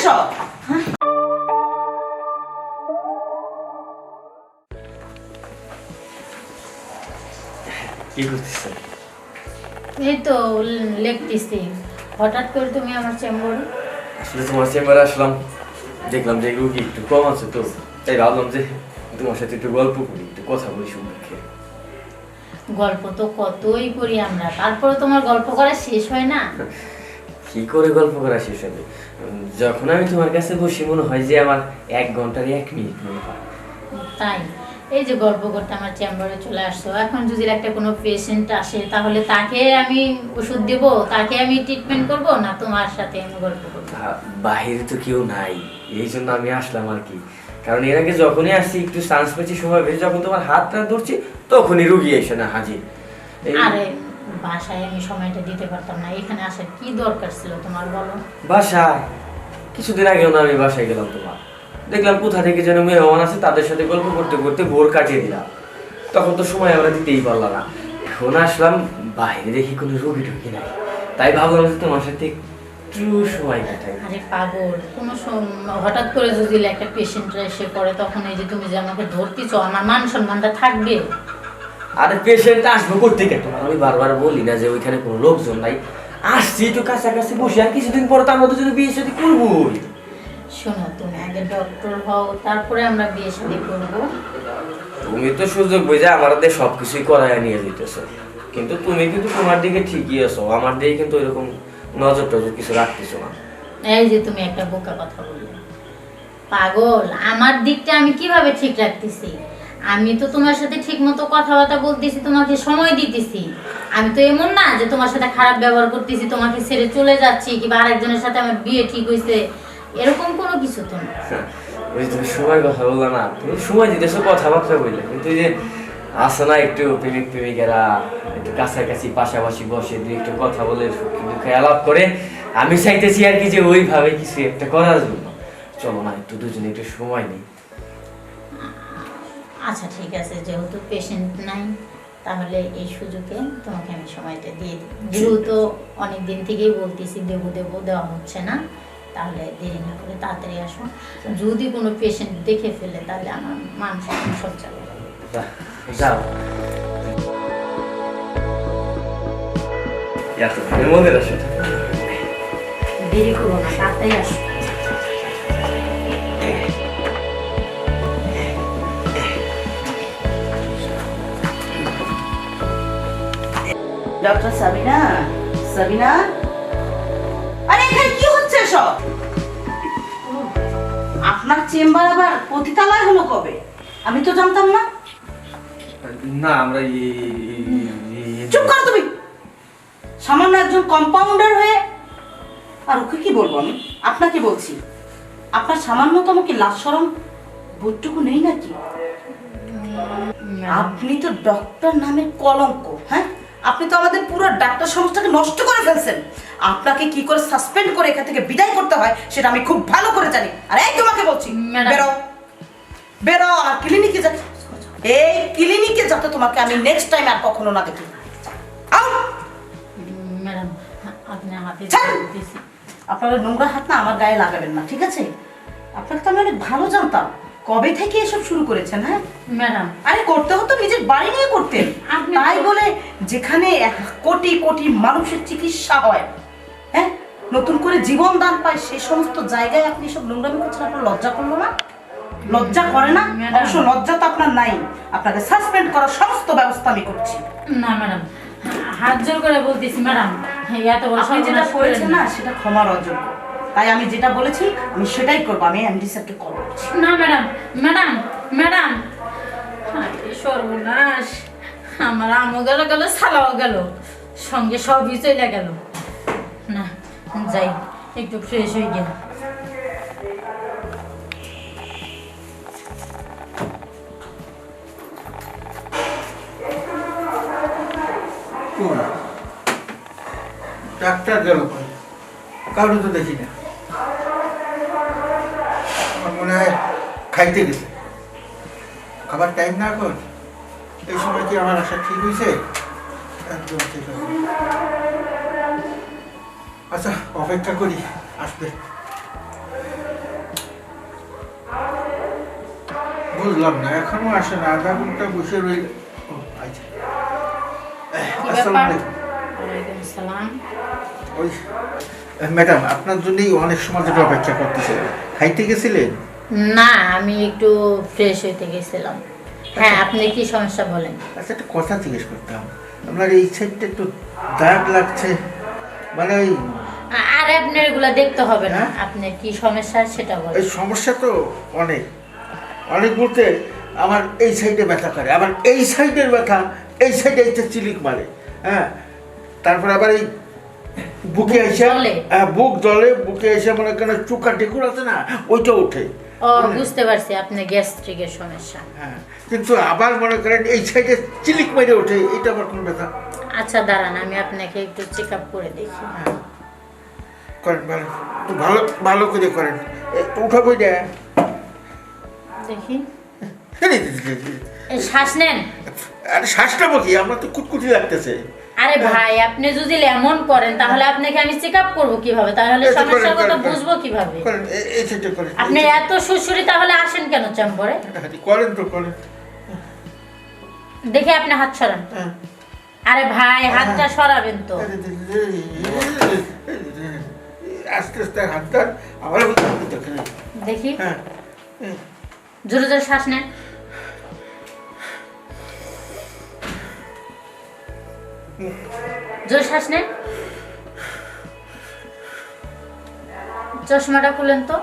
সব কি করতেছেন এই তো লিখতেছি হঠাৎ করে তুমি আমার চেম্বারে। আসলে তোমার চেম্বারে আসলাম দেখলাম যে রুগী একটু কম আছে তো তাই ভাবলাম যে তোমার সাথে একটু গল্প করি একটু কথা বলি গল্প তো কতই করি আমরা তারপরে তোমার গল্প করা শেষ হয় না? কি করে গল্প করা শেষ হবে? যখন আমি তোমার কাছে বসি মনে হয় যে আমার এক ঘণ্টার এক মিনিট মনে হয়। তাই? এই যে গল্প করতে আমার চেম্বারে চলে আসছো এখন যদি একটা কোনো পেশেন্ট আসে তাহলে তাকে আমি ওষুধ দেব? তাকে আমি ট্রিটমেন্ট করব? না তোমার সাথে আমি গল্প করব? বাহিরে তো কেউ নাই। এই জন্য আমি আসলাম আর কি। কারণ এর আগে যখনই আসছি একটু চান্স পেয়েছি সময় পেয়েছি যখন তোমার হাতটা ধরছি তখনই রুগী এসে না হাজির। আরে বাসায় আমি সময়টা দিতে পারতাম না। এখানে আসার কি দরকার ছিল তোমার বলো? বাসায়? কিছুদিন আগেও না আমি বাসায় গেলাম তোমার। দেখলাম কোথা থেকে যেন মেহমান আছে তাদের সাথে গল্প করতে করতে ভোর কাটিয়ে দিলাম। তখন তো সময় আমরা দিতেই পারলাম না। এখন আসলাম বাইরে দেখি কোনো রুগী টুগি নাই। তাই ভাবলাম যে তোমার সাথে একটু সময় কাটাই। আরে পাগল কোনো হঠাৎ করে যদি একটা পেশেন্টরা এসে পড়ে তখন এই যে তুমি যে আমাকে ধরতেছ আমার মান সম্মানটা থাকবে? আরে পেশেন্ট আসব করতে তোমার আমি বারবার বলি না যে ওইখানে কোনো লোকজন নাই। আসছি একটু কাছাকাছি বসে আর কিছুদিন পরে তো আমরা তো যদি বিয়ে সাথে করবোই। শোনো তুমি আগে ডক্টর হও তারপরে আমরা বিয়ে শাদী করব। তুমি তো সুযোগ বুঝে আমার দিয়ে সবকিছুই করায় নিয়ে দিতেছো কিন্তু তুমি কিন্তু তোমার দিকে ঠিকই আছো আমার দিকে কিন্তু এরকম নজর টজর কিছু রাখতেছো না। এই যে তুমি একটা বোকা কথা বললে। পাগল আমার দিকটা আমি কীভাবে ঠিক রাখতেছি? আমি তো তোমার সাথে ঠিক মতো কথাবার্তা বলতেছি, তোমাকে সময় দিতেছি। আমি তো এমন না যে তোমার সাথে খারাপ ব্যবহার করতেছি, তোমাকে ছেড়ে চলে যাচ্ছি, কিংবা আরেকজনের সাথে আমার বিয়ে ঠিক হয়েছে এরকম কোনো কিছু তো না। ওই তুমি সময় কথা বললা না, তুমি সময় কথাবার্তা বললে। কিন্তু যে আসে না একটু প্রেমিক প্রেমিকেরা, একটু কাছাকাছি, পাশাপাশি বসে, দুই একটু কথা বলে দুঃখে আলাপ করে, আমি চাইতেছি আর কি যে ওইভাবে কিছু একটা করার জন্য। চলো না, একটু দুজনে একটু সময় নেই। আচ্ছা ঠিক আছে যেহেতু পেশেন্ট নাই তাহলে এই সুযোগে তোমাকে আমি সময়টা দিয়ে দিই। যেহেতু অনেক দিন থেকেই বলতেছি দেবো দেবো দেওয়া হচ্ছে না তাহলে দেরি না করে তাড়াতাড়ি আসো। যদি কোনো পেশেন্ট দেখে ফেলে তাহলে আমার মান সম্মান সব যাও দেরি করো না তাড়াতাড়ি আসো। ডক্টর সাবিনা সাবিনা আরে এখানে কি হচ্ছে সব আপনার চেম্বার আবার পতিতালয় হলো কবে? আমি তো জানতাম না। না আমরা চুপ করো তুমি। সামান্য একজন কম্পাউন্ডার হয়ে আর ওকে কি বলব আমি? আপনাকে বলছি আপনার সামান্যতম কি লাজ সরম বোধটুকু নেই নাকি? আপনি তো ডক্টর নামে কলঙ্ক হ্যাঁ? আপনি তো আমাদের পুরো ডাক্তার সমাজটাকে নষ্ট করে ফেলছেন। আপনাকে কি করে সাসপেন্ড করে এখান থেকে বিদায় করতে হয় সেটা আমি খুব ভালো করে জানি। আর এই তোমাকে বলছি বেরো। বেরো আর ক্লিনিকে যা এই ক্লিনিকে যাতে তোমাকে আমি নেক্সট টাইম আর কখনো না দেখি। ম্যাডাম আপনি হাতে আপনারা নোংরা হাত না আমার গায়ে লাগাবেন না ঠিক আছে? আপনাকে তো আমি অনেক ভালো জানতাম। কবে থেকে এসব শুরু করেছেন হ্যাঁ? ম্যাডাম। আরে করতে হতো নিজের বাড়ি নিয়ে করতেন তাই বলে যেখানে এক কোটি কোটি মানুষের চিকিৎসা হয় হ্যাঁ? নতুন করে জীবন দান পায় সেই সমস্ত জায়গায় আপনি সব নোংরামি করছেন আপনার লজ্জা করল না? লজ্জা করে না। অবশ্য লজ্জা তো আপনার নাই। আপনাকে সাসপেন্ড করার সমস্ত ব্যবস্থা আমি করছি। না ম্যাডাম। হাত জোর করে বলতেছি ম্যাডাম। এত বড় আপনি যেটা করেছেন না। সেটা ক্ষমার অযোগ্য। তাই আমি যেটা বলেছি আমি সেটাই করব আমি এমডি স্যারকে কল করছি। না ম্যাডাম ম্যাডাম ম্যাডাম সর্বনাশ আমার আমও গেল গেল সালাও গেল সঙ্গে সবই চলে গেল। না যাই একটু ফ্রেশ হয়ে গেল ডাক্তার গেল কই কারও তো দেখি না। আমার মনে হয় খাইতে গেছে। খাবার টাইম না এখন। এই সময় কি আমার আশা ঠিক হয়েছে আচ্ছা অপেক্ষা করি আসতে বুঝলাম না এখনও আসে না আধা ঘণ্টা বসে রইল। আচ্ছা। আসসালামাইকুম ওই ম্যাডাম আপনার জন্যই অনেক সময় ধরে অপেক্ষা করতেছিলেন খাইতে গেছিলেন? না আমি একটু ফ্রেশ হইতে গেছিলাম। হ্যাঁ আপনি কি সমস্যা বলেন? আচ্ছা একটা কথা জিজ্ঞেস করতাম। আপনার এই সাইডটা একটু দাগ লাগছে। মানে ওই আর আপনার এগুলো দেখতে হবে না। হ্যাঁ? আপনার কি সমস্যা সেটা বলেন। এই সমস্যা তো অনেক। অনেক বলতে আমার এই সাইডে ব্যথা করে। আবার এই সাইডের ব্যথা এই সাইডে একটা চিলিক মারে। হ্যাঁ? তারপর আবার এই বুকে এসে হ্যাঁ বুক জলে বুকে এসে মনে করেন চুকা টেকুর আছে না ওইটা ওঠে ও মানে- বুঝতে পারছি আপনার গ্যাস্ট্রিকের সমস্যা হ্যাঁ কিন্তু আবার মনে করেন এই সাইডে চিলিক মেরে ওঠে এটা আবার কোনো ব্যথা আচ্ছা দাঁড়ান আমি আপনাকে একটু চেক আপ করে দেখি হ্যাঁ করেন ভালো ভালো ভালো করে করেন উঠা বই দেয় দেখি শ্বাস নেন আরে শ্বাসটা কি আমার তো কুটকুটি লাগতেছে আরে ভাই আপনি যদি এমন করেন তাহলে আপনাকে আমি চেক আপ করব কীভাবে? তাহলে সমস্যার কথা। বুঝব কীভাবে? আপনি এত সুশুরি তাহলে আসেন কেন চেম্বরে? করেন তো করেন। দেখে আপনি হাত সরান। হ্যাঁ। আরে ভাই হাতটা সরাবেন তো। আস্তে আস্তে হাতটা আবার দেখি। হ্যাঁ। জোরে জোরে শ্বাস নেন। জোরে শ্বাস নেন চশমাটা খুলেন তো।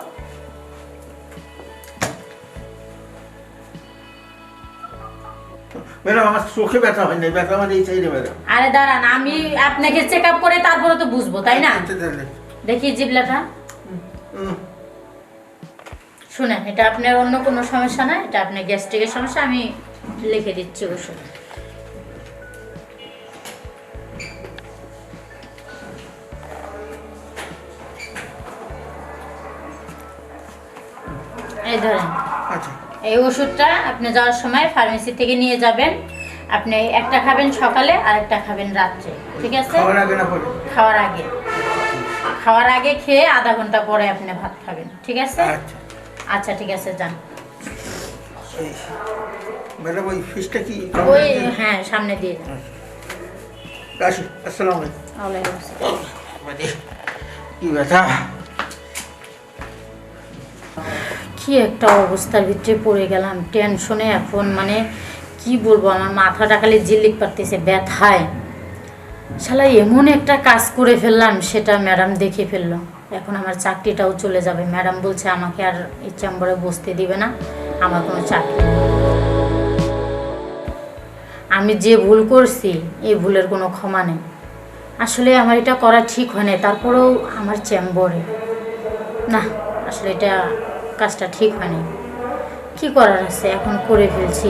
ম্যাডাম আমার চোখে ব্যথা হয় না ব্যথা আমার এই সাইডে ম্যাডাম। আরে দাঁড়ান আমি আপনাকে চেক আপ করে তারপরে তো বুঝব তাই না? দেখি জিবলাটা। শুনেন এটা আপনার অন্য কোনো সমস্যা না এটা আপনার গ্যাস্ট্রিকের সমস্যা আমি লিখে দিচ্ছি ওষুধ। এই ধরেন। আচ্ছা। এই ওষুধটা আপনি যাওয়ার সময় ফার্মেসি থেকে নিয়ে যাবেন। আপনি একটা খাবেন সকালে আর একটা খাবেন রাত্রে। ঠিক আছে? খাওয়ার আগে না পরে? খাওয়ার আগে। খাওয়ার আগে খেয়ে আধা ঘণ্টা পরে আপনি ভাত খাবেন। ঠিক আছে? আচ্ছা। আচ্ছা ঠিক আছে যান। ম্যাডাম ওই ফিসটা কি ওই হ্যাঁ সামনে দিয়ে যান। আসসালামু আলাইকুম। ওয়ালাইকুম আসসালাম। মানে কি ব্যথা? কি একটা অবস্থার ভিতরে পড়ে গেলাম টেনশনে এখন মানে কি বলব, আমার মাথাটা খালি জিল্লিক পারতেছে ব্যথায়। শালা এমন একটা কাজ করে ফেললাম, সেটা ম্যাডাম দেখে ফেলল। এখন আমার চাকরিটাও চলে যাবে। ম্যাডাম বলছে, আমাকে আর এই চেম্বারে বসতে দিবে না, আমার কোনো চাকরি। আমি যে ভুল করছি, এই ভুলের কোনো ক্ষমা নেই। আসলে আমার এটা করা ঠিক হয় না তারপরেও আমার চেম্বরে না, আসলে এটা কাজটা ঠিক হয়নি। কি করার আছে? এখন করে ফেলছি।